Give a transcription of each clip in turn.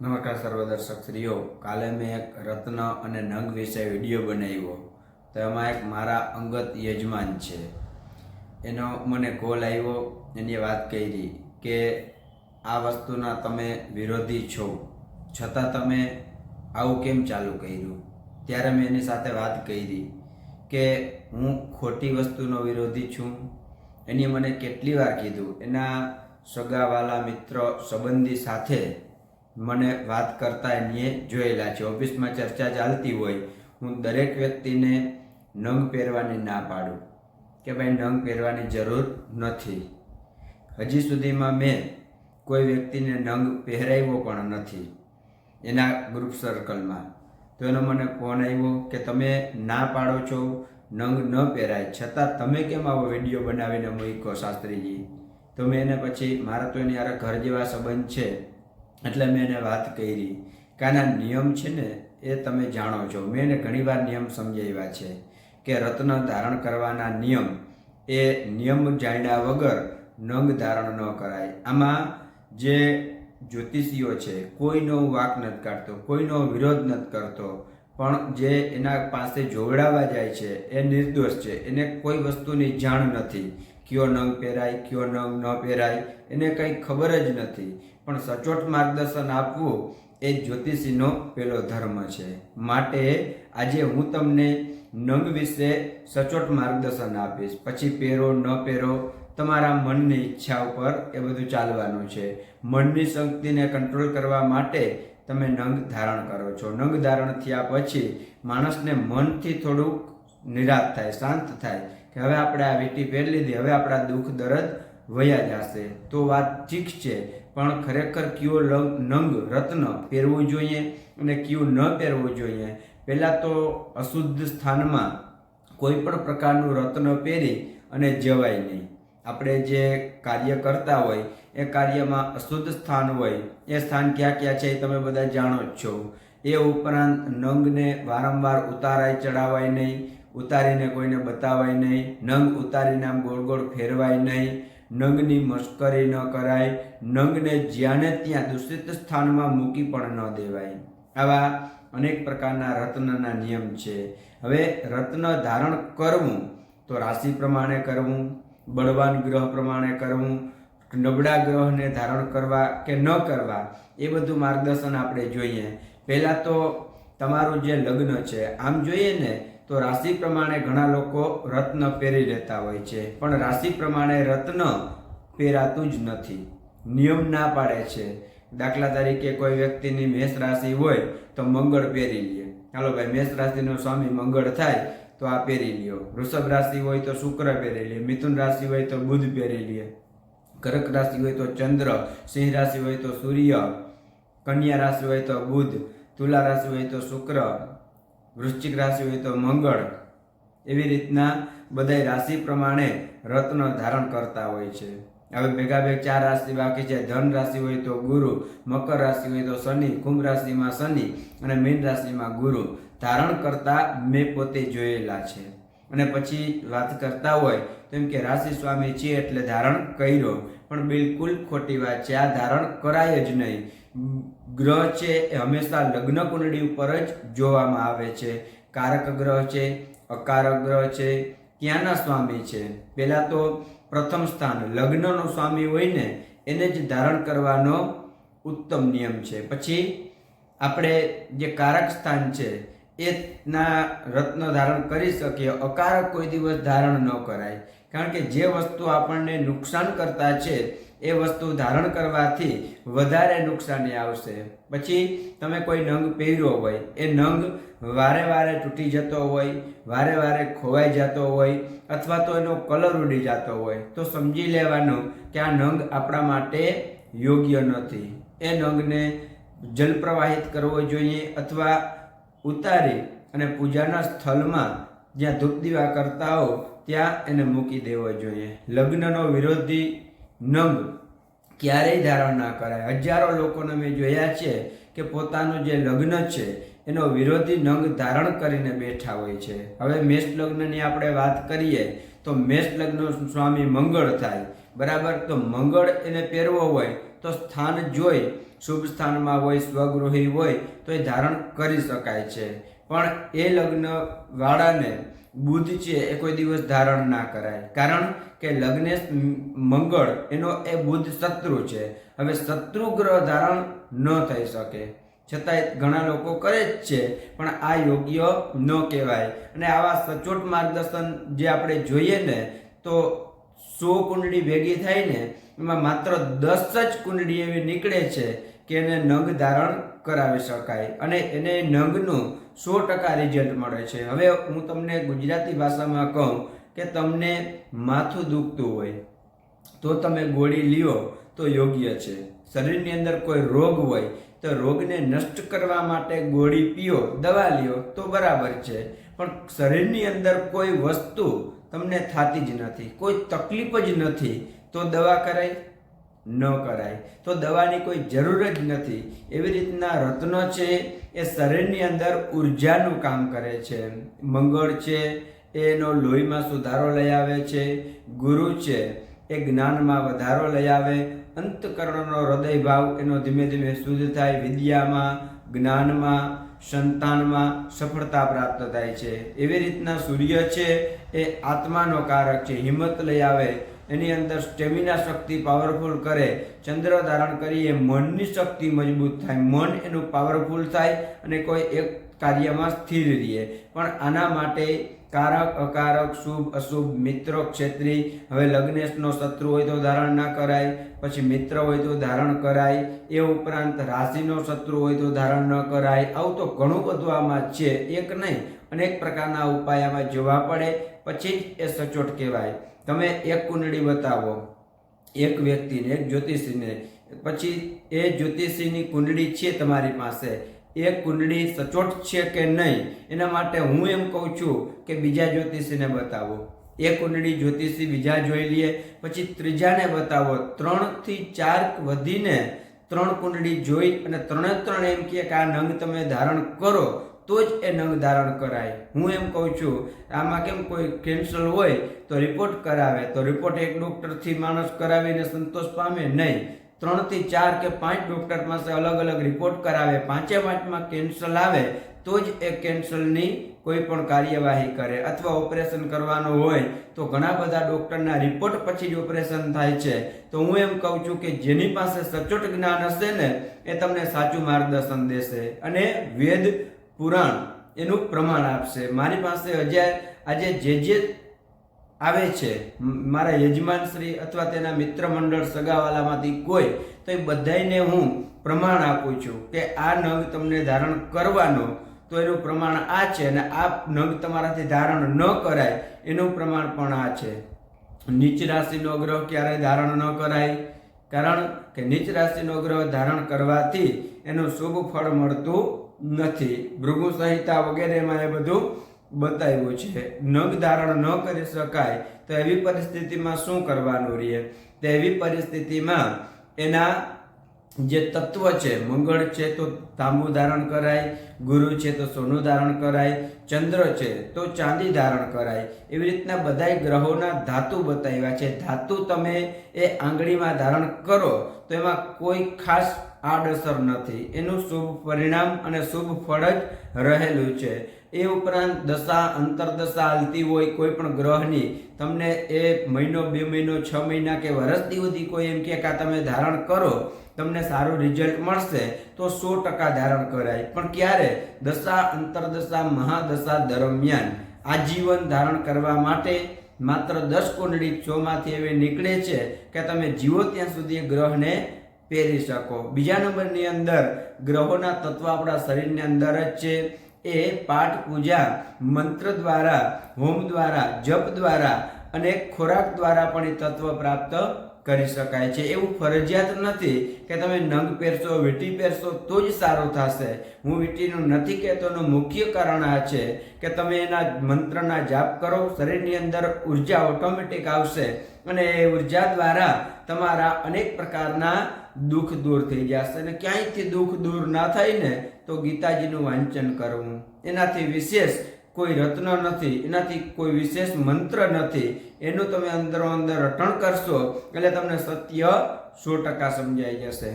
નમસ્કાર સર્વ દર્શકશ્રીઓ કાલે મેં એક રત્ન અને નંગ વિશે વીડિયો બનાવ્યો. તો એમાં એક મારા અંગત યજમાન છે. એનો મને કોલ આવ્યો, એની વાત કરી કે આ વસ્તુના તમે વિરોધી છો. છતાં તમે આવું કેમ ચાલુ કર્યું? ત્યારે મેં એની સાથે વાત કરી કે હું ખોટી વસ્તુનો વિરોધી છું. એની મને કેટલી વાર કીધું? એના સગાવાલા મિત્રો, સંબંધી સાથે મને વાત કરતા એનીએ જોયેલા છે. ઓફિસમાં ચર્ચા ચાલતી હોય, હું દરેક વ્યક્તિને નંગ પહેરવાની ના પાડું. કે ભાઈ, નંગ પહેરવાની જરૂર નથી. હજી સુધીમાં મેં કોઈ વ્યક્તિને નંગ પહેરાવ્યો પણ નથી એના ગ્રુપ સર્કલમાં તો એનો મને ફોન આવ્યો કે તમે ના પાડો છો, નંગ ન પહેરાય. છતાં તમે કેમ આવો વીડિયો બનાવીને મૂકો શાસ્ત્રીજી? તો મેં એને પછી, મારા તો એની યાર ઘર જેવા સંબંધ છે. એટલે મેં એને વાત કરી કે આના નિયમ છે ને એ તમે જાણો છો. મેં એને ઘણીવાર નિયમ સમજાવ્યા છે કે રત્ન ધારણ કરવાના નિયમ એ નિયમ જાણ્યા વગર નંગ ધારણ ન કરાય. આમાં જે જ્યોતિષીઓ છે કોઈનો વાક નથી કાઢતો, કોઈનો વિરોધ નથી કરતો, પણ જે એના પાસે જોવડાવવા જાય છે, એ નિર્દોષ છે. એને કોઈ વસ્તુની જાણ નથી. કયો નંગ પહેરાય, કયો નંગ ન પહેરાય, એને કંઈ ખબર જ નથી. પણ સચોટ માર્ગદર્શન આપવું એ જ્યોતિષીનો પેલો ધર્મ છે. માટે આજે હું તમને નંગ વિશે સચોટ માર્ગદર્શન આપીશ. પછી પહેરો, ન પહેરો, તમારા મનની ઈચ્છા ઉપર એ બધું ચાલવાનું છે. મનની શક્તિને કંટ્રોલ કરવા માટે તમે નંગ ધારણ કરો છો. નંગ ધારણ થયા પછી માણસને મનથી થોડુંક નિરાશ થાય, શાંત થાય કે હવે આપણે આ વીટી પહેરી લીધી, હવે આપણા દુઃખ દર્દ વયા જશે. તો વાત ઠીક છે. પણ ખરેખર કયો નંગ રત્ન પહેરવું જોઈએ અને કયું ન પહેરવું જોઈએ? પહેલાં તો અશુદ્ધ સ્થાનમાં કોઈ પણ પ્રકારનું રત્ન પહેરી અને જવાય નહીં. આપણે જે કાર્ય કરતા હોય, એ કાર્યમાં અશુદ્ધ સ્થાન હોય, એ સ્થાન ક્યાં ક્યાં છે એ તમે બધા જાણો જ છો. એ ઉપરાંત નંગને વારંવાર ઉતારાય ચડાવાય નહીં, ઉતારીને કોઈને બતાવાય નહીં, નંગ ઉતારીને આમ ગોળ ગોળ ફેરવાય નહીં નંગની મશ્કરી ન કરાય, નંગને જ્યાંને ત્યાં દૂષિત સ્થાનમાં મૂકી પણ ન દેવાય. આવા અનેક પ્રકારના રત્નના નિયમ છે. હવે રત્ન ધારણ કરવું તો રાશિ પ્રમાણે કરવું, બળવાન ગ્રહ પ્રમાણે કરવું, નબળા ગ્રહને ધારણ કરવા કે ન કરવા, એ બધું માર્ગદર્શન આપણે જોઈએ. પહેલાં તો તમારું જે લગ્ન છે, આમ જોઈએ ને તો રાશિ પ્રમાણે ઘણા લોકો રત્ન પહેરી લેતા હોય છે. પણ રાશિ પ્રમાણે રત્ન પહેરાતું જ નથી. નિયમ ના પાડે છે. દાખલા તરીકે કોઈ વ્યક્તિની મેષ રાશિ હોય તો મંગળ પહેરી લે. ચાલો ભાઈ, મેષ રાશિનો સ્વામી મંગળ થાય તો આ પહેરી લ્યો. વૃષભ રાશિ હોય તો શુક્ર પહેરી લે. મિથુન રાશિ હોય તો બુધ પહેરી લે. કર્ક રાશિ હોય તો ચંદ્ર. સિંહ રાશિ હોય તો સૂર્ય. કન્યા રાશિ હોય તો બુધ. તુલા રાશિ હોય તો શુક્ર. વૃશ્ચિક રાશિ હોય તો મંગળ. એવી રીતના બધા રાશિ પ્રમાણે રત્ન ધારણ કરતા હોય છે. હવે ભેગા ભેગ ચાર રાશિ બાકી છે. ધન રાશિ હોય તો ગુરુ, મકર રાશિ હોય તો શનિ, કુંભ રાશિમાં શનિ અને મીન રાશિમાં ગુરુ. ધારણ કરતા મેં પોતે જોયેલા છે. અને પછી વાત કરતા હોય તો એમ કે રાશિ સ્વામી છે એટલે ધારણ કર્યો. પણ બિલકુલ ખોટી વાત છે. આ ધારણ કરાય જ નહીં. ગ્રહ છે એ હંમેશા લગ્ન કુંડળી ઉપર જ જોવામાં આવે છે. કારક ગ્રહ છે, અકારક ગ્રહ છે ક્યાંના સ્વામી છે. પહેલાં તો પ્રથમ સ્થાન લગ્નનો સ્વામી હોય ને, એને જ ધારણ કરવાનો ઉત્તમ નિયમ છે. પછી આપણે જે કારક સ્થાન છે, એના રત્ન ધારણ કરી શકીએ. અકારક કોઈ દિવસ ધારણ ન કરાય. કારણ કે જે વસ્તુ આપણને નુકસાન કરતા છે એ વસ્તુ ધારણ કરવાથી વધારે નુકસાની આવશે. પછી તમે કોઈ નંગ પહેર્યો હોય, એ નંગ વારે વારે તૂટી જતો હોય, વારે વારે ખોવાઈ જતો હોય, અથવા તો એનો કલર ઉડી જતો હોય, તો સમજી લેવાનું કે આ નંગ આપણા માટે યોગ્ય નથી. એ નંગને જલ પ્રવાહિત કરવો જોઈએ અથવા ઉતારી અને પૂજાના સ્થળમાં જ્યાં ધૂપ દીવા કરતા હો, ત્યાં એને મૂકી દેવો જોઈએ. લગ્નનો વિરોધી નંગ. ક્યારેય ધારણ ના કરાય. હજારો લોકોને મેં જોયા છે કે પોતાનું જે લગ્ન છે, એનો વિરોધી નંગ ધારણ કરીને બેઠા હોય છે. હવે મેષ લગ્નની આપણે વાત કરીએ, તો મેષ લગ્ન સ્વામી મંગળ થાય. બરાબર? તો મંગળ એને પહેરવો હોય, તો સ્થાન જોઈ, શુભ સ્થાનમાં હોય, સ્વગૃહી હોય, તો એ ધારણ કરી શકાય છે. પણ એ લગ્ન વાળાને બુધ છે એ કોઈ દિવસ ધારણ ના કરાય. કારણ કે લગ્નેશ મંગળ એનો એ બુધ શત્રુ છે. હવે શત્રુ ગ્રહ ધારણ ન થઈ શકે. છતાંય ઘણા લોકો કરે જ છે, પણ આ યોગ્ય ન કહેવાય. અને આવા સચોટ માર્ગદર્શન જે આપણે જોઈએ ને, તો સો કુંડળી ભેગી થાય ને, એમાં માત્ર દસ જ કુંડળી એવી નીકળે છે કે એને નંગ ધારણ કરાવી શકાય. અને એને નંગનું સો ટકા રિઝલ્ટ મળે છે. હવે હું તમને ગુજરાતી ભાષામાં કહું કે તમને માથું દુખતું હોય, તો તમે ગોળી લ્યો, તો યોગ્ય છે. શરીરની અંદર કોઈ રોગ હોય, તો રોગને નષ્ટ કરવા માટે ગોળી પીઓ, દવા લ્યો, તો બરાબર છે. પણ શરીરની અંદર કોઈ વસ્તુ તમને થતી જ નથી, કોઈ તકલીફ જ નથી, તો દવા કરાય. ન કરાય. તો દવાની કોઈ જરૂર જ નથી. એવી રીતના રત્નો છે, એ શરીરની અંદર ઉર્જાનું કામ કરે છે. મંગળ છે, એનો લોહીમાં સુધારો લઈ આવે છે. ગુરુ છે, એ જ્ઞાનમાં વધારો લઈ આવે. અંતકરણનો હૃદય ભાવ એનો ધીમે ધીમે શુદ્ધ થાય. વિદ્યામાં, જ્ઞાનમાં, સંતાનમાં સફળતા પ્રાપ્ત થાય છે. એવી રીતના સૂર્ય છે, એ આત્માનો કારક છે. હિંમત લઈ આવે. એની અંદર સ્ટેમિના શક્તિ પાવરફુલ કરે, ચંદ્ર ધારણ કરીએ, મનની શક્તિ મજબૂત થાય, મન એનું પાવરફુલ થાય અને કોઈ એક કાર્યમાં સ્થિર રહીએ. પણ આના માટે કારક, અકારક, શુભ, અશુભ, મિત્રો, ક્ષેત્રી, હવે લગ્નેશનો શત્રુ હોય તો ધારણ ના કરાય, પછી મિત્ર હોય તો ધારણ કરાય, એ ઉપરાંત રાશિનો શત્રુ હોય તો ધારણ ન કરાય, આવું તો ઘણું બધું આમાં છે, એક નહીં, અનેક પ્રકારના ઉપાય આમાં જોવા પડે, પછી જ એ સચોટ કહેવાય. તમે એક કુંડળી બતાવો. એક વ્યક્તિને, એક જ્યોતિષીને. પછી એ જ્યોતિષીની કુંડળી છે તમારી પાસે. એ કુંડળી સચોટ છે કે નહીં? એના માટે હું એમ કહું છું કે બીજા જ્યોતિષીને બતાવો. એ કુંડળી જ્યોતિષી બીજા જોઈ લઈએ પછી ત્રીજાને બતાવો. ત્રણથી ચાર વધીને ત્રણ કુંડળી જોઈ અને ત્રણે ત્રણ એમ કે આ નંગ તમે ધારણ કરો. તો જ એ નંગ ધારણ કરાય. હું એમ કહું છું, આમાં કેમ કોઈ કેન્સલ હોય તો રિપોર્ટ કરાવે. તો રિપોર્ટ એક ડૉક્ટરથી માણસ કરાવીને સંતોષ પામે? નહીં. ત્રણથી ચાર કે પાંચ ડૉક્ટર પાસે અલગ અલગ રિપોર્ટ કરાવે. પાંચે પાંચમાં કેન્સલ આવે, તો જ એ કેન્સલની કોઈ પણ કાર્યવાહી કરે. અથવા ઓપરેશન કરવાનું હોય, તો ઘણા બધા ડૉક્ટરના રિપોર્ટ પછી જ ઓપરેશન થાય છે. તો હું એમ કહું છું કે જેની પાસે સચોટ જ્ઞાન હશે ને, એ તમને સાચું માર્ગદર્શન દેશે. અને વેદ પુરાણ એનું પ્રમાણ આપશે. મારી પાસે હજાર આજે જે જે આવે છે મારા યજમાનશ્રી અથવા તેના મિત્ર મંડળ સગાવાલામાંથી કોઈ, તો એ બધાને હું પ્રમાણ આપું છું કે આ નગ તમને ધારણ કરવાનો. તો એનું પ્રમાણ આ છે અને આ નગ તમારાથી ધારણ ન કરાય, એનું પ્રમાણ પણ આ છે. નીચ રાશિનો ગ્રહ ક્યારેય ધારણ ન કરાય. કારણ કે નીચ રાશિનો ગ્રહ ધારણ કરવાથી એનું શુભ ફળ મળતું નથી. ભૃગુ સંહિતા વગેરેમાં એ બધું બતાવ્યું છે. નગ ધારણ ન કરી શકાય તો એવી પરિસ્થિતિમાં શું કરવાનું રહે તો એવી પરિસ્થિતિમાં એના જે તત્વ છે, મંગળ છે તો તાંબુ ધારણ કરાય, ગુરુ છે તો સોનું ધારણ કરાય, ચંદ્ર છે તો ચાંદી ધારણ કરાય. એવી રીતના બધાય ગ્રહોના ધાતુ બતાવ્યા છે. ધાતુ તમે એ આંગળીમાં ધારણ કરો તો એમાં કોઈ ખાસ આડઅસર નથી. એનું શુભ પરિણામ અને શુભ ફળ જ રહેલું છે. એ ઉપરાંત દશા, અંતરદશા હાલતી હોય કોઈ પણ ગ્રહની, તમને એ મહિનો, બે મહિનો, છ મહિના કે વર્ષથી સુધી કોઈ એમ કે તમે ધારણ કરો, તમને સારું રિઝલ્ટ મળશે, તો સો ટકા ધારણ કરાય. પણ ક્યારે? દશા, અંતરદશા, મહાદશા દરમિયાન. આજીવન ધારણ કરવા માટે માત્ર દસ કુંડળી ચોમાંથી એવી નીકળે છે કે તમે જીવો ત્યાં સુધી ગ્રહને પહેરી શકો. બીજા નંબરની અંદર ગ્રહોના તત્વ આપણા શરીરની અંદર જ છે. એ પાઠ પૂજા, મંત્ર દ્વારા, હોમ દ્વારા, જપ દ્વારા અને ખોરાક દ્વારા પણ એ તત્વ પ્રાપ્ત કરી શકાય છે. એવું ફરજિયાત નથી કે તમે નંગ પહેરશો, વીંટી પહેરશો, તો જ સારું થશે. હું વીંટીનું નથી કહેતોનું મુખ્ય કારણ આ છે કે તમે એના મંત્રના જાપ કરો, શરીરની અંદર ઊર્જા ઓટોમેટિક આવશે અને એ ઊર્જા દ્વારા તમારા અનેક પ્રકારના દુઃખ દૂર થઈ જશે અને ક્યાંયથી દુઃખ દૂર ના થાય ને, તો ગીતાજીનું વાંચન કરવું. એનાથી વિશેષ કોઈ રત્ન નથી, એનાથી કોઈ વિશેષ મંત્ર નથી. એનું તમે અંદરો અંદર રટણ કરશો, એટલે તમને સત્ય સો ટકા સમજાઈ જશે.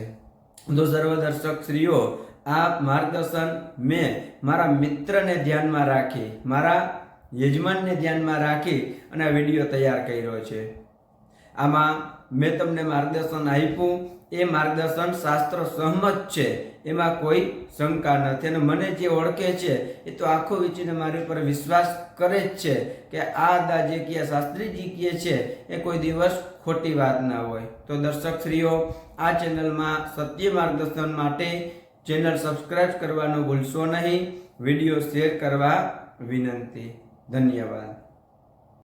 તો સર્વદર્શક શ્રીઓ આ માર્ગદર્શન મેં મારા મિત્રને ધ્યાનમાં રાખી, મારા યજમાનને ધ્યાનમાં રાખી અને આ વીડિયો તૈયાર કર્યો છે. આમાં મેં તમને માર્ગદર્શન આપ્યું એ માર્ગદર્શન શાસ્ત્ર સહમત છે. એમાં કોઈ શંકા નથી. અને મને જે ઓળખે છે, એ તો આખો વિચીને મારી ઉપર વિશ્વાસ કરે જ છે કે આ દા જે શાસ્ત્રીજી કહે છે, એ કોઈ દિવસ ખોટી વાત ના હોય. તો દર્શક શ્રીઓ, આ ચેનલમાં સત્ય માર્ગદર્શન માટે ચેનલ સબસ્ક્રાઈબ કરવાનું ભૂલશો નહીં. વીડિયો શેર કરવા વિનંતી. ધન્યવાદ.